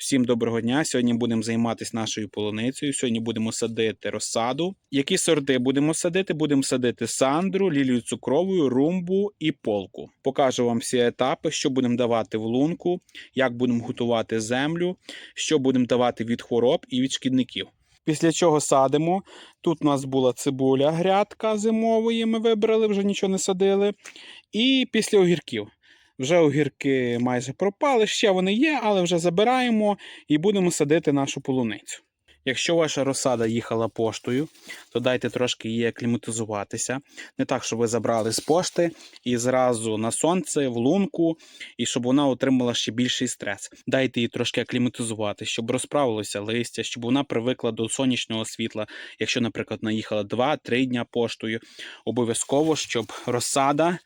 Всім доброго дня. Сьогодні будемо займатися нашою полуницею. Сьогодні будемо садити розсаду. Які сорти будемо садити? Будемо садити сандру, лілію цукровою, румбу і полку. Покажу вам всі етапи, що будемо давати в лунку, як будемо готувати землю, що будемо давати від хвороб і від шкідників. Після чого садимо. Тут у нас була цибуля, грядка зимової. Ми вибрали, вже нічого не садили. І після огірків. Вже огірки майже пропали, ще вони є, але вже забираємо і будемо садити нашу полуницю. Якщо ваша розсада їхала поштою, то дайте трошки її акліматизуватися. Не так, щоб ви забрали з пошти і зразу на сонце, в лунку, і щоб вона отримала ще більший стрес. Дайте їй трошки акліматизувати, щоб розправилося листя, щоб вона привикла до сонячного світла. Якщо, наприклад, вона їхала 2-3 дня поштою, обов'язково, щоб розсада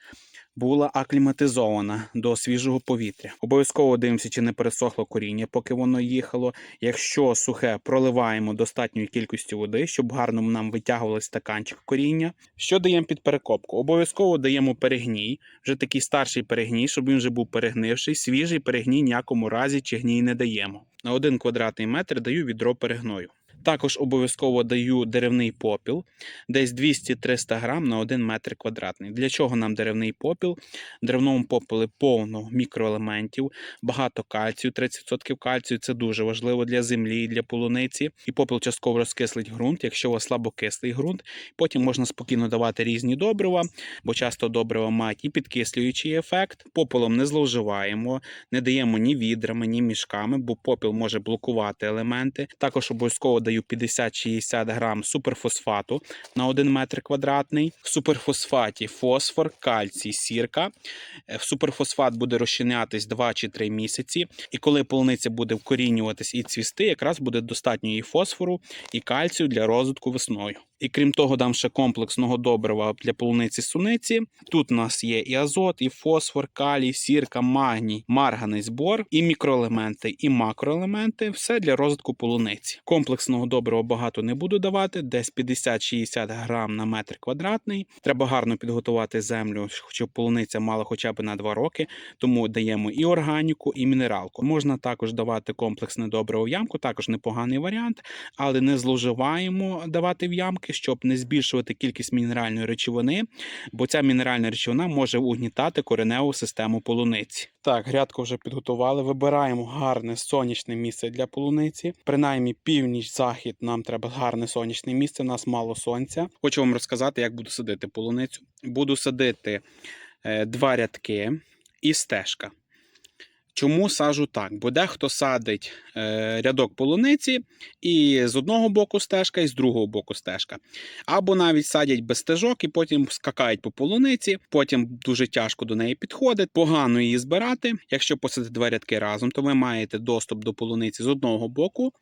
була акліматизована до свіжого повітря. Обов'язково дивимося, чи не пересохло коріння, поки воно їхало. Якщо сухе, проливаємо достатньою кількістю води, щоб гарно нам витягувалось стаканчик коріння. Що даємо під перекопку? Обов'язково даємо перегній, вже такий старший перегній, щоб він вже був перегнивший. Свіжий перегній ніякому разі чи гній не даємо. На один квадратний метр даю відро перегною. Також обов'язково даю деревний попіл, десь 200-300 грам на 1 метр квадратний. Для чого нам деревний попіл? В деревному попелі повно мікроелементів, багато кальцію, 30% кальцію це дуже важливо для землі і для полуниці. І попіл частково розкислить ґрунт, якщо у вас слабокислий ґрунт. Потім можна спокійно давати різні добрива, бо часто добрива мають і підкислюючий ефект. Попелом не зловживаємо, не даємо ні відрами, ні мішками, бо попіл може блокувати елементи. Також обов'язково даю 50-60 грам суперфосфату на 1 метр квадратний. В суперфосфаті фосфор, кальцій, сірка. Е, суперфосфат буде розчинятись 2 чи 3 місяці. І коли полуниця буде вкорінюватись і цвісти, якраз буде достатньо і фосфору, і кальцію для розвитку весною. І крім того, дам ще комплексного добрива для полуниці суниці. Тут у нас є і азот, і фосфор, калій, сірка, магній, марганий збор, і мікроелементи, і макроелементи все для розвитку полуниці. Комплексного добрива багато не буду давати, десь 50-60 грам на метр квадратний. Треба гарно підготувати землю, щоб полуниця мала хоча б на 2 роки. Тому даємо і органіку, і мінералку. Можна також давати комплексне добриво в ямку, також непоганий варіант, але не зловживаємо давати в ямки, щоб не збільшувати кількість мінеральної речовини, бо ця мінеральна речовина може угнітати кореневу систему полуниці. Так, грядку вже підготували. Вибираємо гарне сонячне місце для полуниці. Принаймні північ-захід нам треба гарне сонячне місце. У нас мало сонця. Хочу вам розказати, як буду садити полуницю. Буду садити е, два рядки і стежка. Чому сажу так? Бо дехто садить е, рядок полуниці, і з одного боку стежка, і з другого боку стежка. Або навіть садять без стежок і потім скакають по полуниці, потім дуже тяжко до неї підходить, погано її збирати. Якщо посадити два рядки разом, то ви маєте доступ до полуниці з одного боку,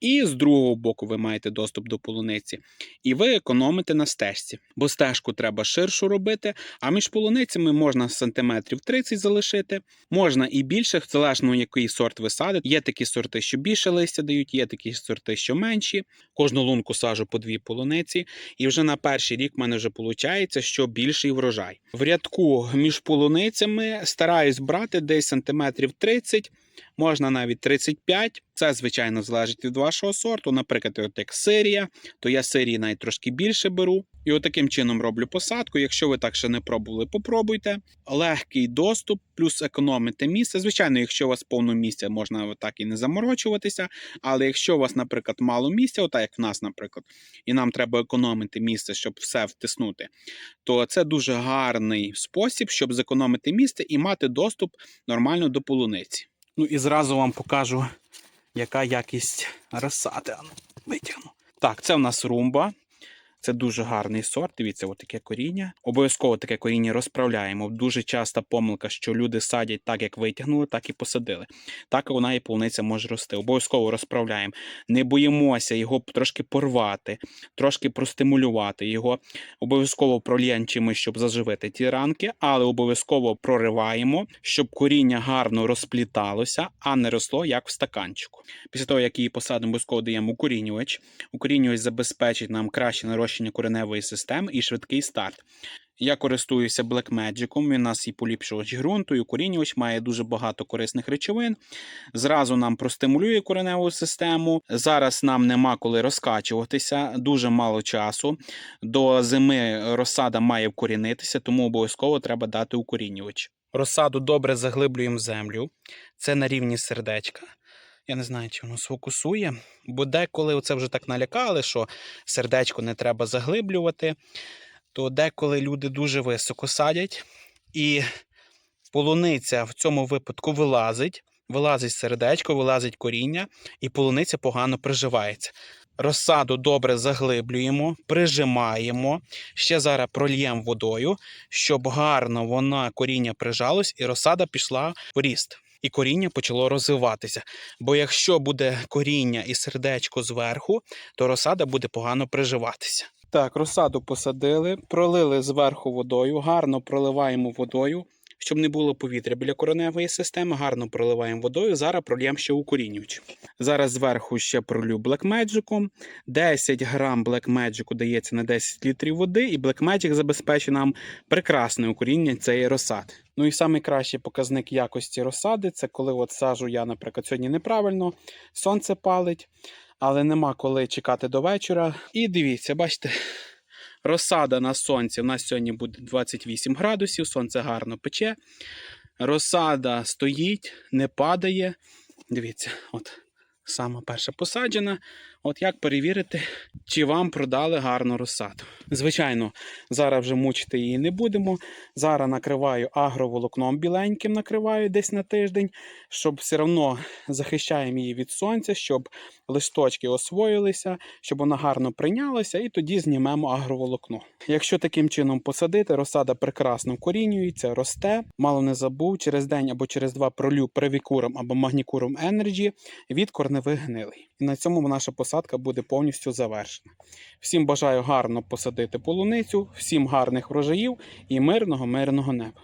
і з другого боку ви маєте доступ до полуниці. І ви економите на стежці, бо стежку треба ширшу робити, а між полуницями можна сантиметрів 30 залишити, можна і більше, залежно який сорт ви садите. Є такі сорти, що більше листя дають, є такі сорти, що менші. Кожну лунку сажу по дві полуниці, і вже на перший рік в мене вже виходить, що більший врожай. В рядку між полуницями стараюсь брати десь сантиметрів 30, можна навіть 35. Це, звичайно, залежить від вашого сорту. Наприклад, от як сирія, то я сирії навіть трошки більше беру. І от таким чином роблю посадку. Якщо ви так ще не пробували, попробуйте. Легкий доступ, плюс економите місце. Звичайно, якщо у вас повно місця, можна так і не заморочуватися. Але якщо у вас, наприклад, мало місця, отак як в нас, наприклад, і нам треба економити місце, щоб все втиснути, то це дуже гарний спосіб, щоб зекономити місце і мати доступ нормально до полуниці. Ну і зразу вам покажу, яка якість розсади. Ану, Витягну. Так, це в нас румба. Це дуже гарний сорт. Дивіться, от таке коріння. Обов'язково таке коріння розправляємо. Дуже часта помилка, що люди садять так, як витягнули, так і посадили. Так вона і полуниця може рости. Обов'язково розправляємо. Не боїмося його трошки порвати, трошки простимулювати його. Обов'язково прольємо чимось, щоб заживити ті ранки, але обов'язково прориваємо, щоб коріння гарно розпліталося, а не росло як в стаканчику. Після того, як її посадимо, обов'язково даємо укорінювач. Укорінювач забезпечить нам краще нарощення кореневої системи і швидкий старт. Я користуюся Black Magic. Він у нас і поліпшувач ґрунту, і укорінювач, має дуже багато корисних речовин. Зразу нам простимулює кореневу систему. Зараз нам нема коли розкачуватися, дуже мало часу. До зими розсада має вкорінитися, тому обов'язково треба дати укорінювач. Розсаду добре заглиблюємо землю. Це на рівні сердечка. Я не знаю, чи воно сфокусує, бо деколи оце вже так налякали, що сердечко не треба заглиблювати, то деколи люди дуже високо садять, і полуниця в цьому випадку вилазить, вилазить сердечко, вилазить коріння, і полуниця погано приживається. Розсаду добре заглиблюємо, прижимаємо, ще зараз прольємо водою, щоб гарно вона коріння прижалось і розсада пішла в ріст. І коріння почало розвиватися. Бо якщо буде коріння і сердечко зверху, то розсада буде погано приживатися. Так, розсаду посадили, пролили зверху водою, гарно проливаємо водою, щоб не було повітря біля кореневої системи, гарно проливаємо водою. Зараз прольємо ще укорінювач. Зараз зверху ще пролю Black Magic. 10 грам Black Magic дається на 10 літрів води, і Black Magic забезпечить нам прекрасне укоріння цієї розсади. Ну і найкращий показник якості розсади це коли от сажу я, наприклад, сьогодні неправильно, сонце палить, але нема коли чекати до вечора. І дивіться, бачите, розсада на сонці. У нас сьогодні буде 28 градусів, сонце гарно пече. Розсада стоїть, не падає. Дивіться, от сама перша посаджена. От як перевірити, чи вам продали гарну розсаду. Звичайно, зараз вже мучити її не будемо. Зараз накриваю агроволокном біленьким, накриваю десь на тиждень, щоб все одно захищаємо її від сонця, щоб листочки освоїлися, щоб вона гарно прийнялася, і тоді знімемо агроволокно. Якщо таким чином посадити, розсада прекрасно вкорінюється, росте. Мало не забув, через день або через два пролю привікуром або магнікуром Energy від корневих гнилий. І на цьому наша посадка буде повністю завершена. Всім бажаю гарно посадити полуницю, всім гарних врожаїв і мирного, мирного неба.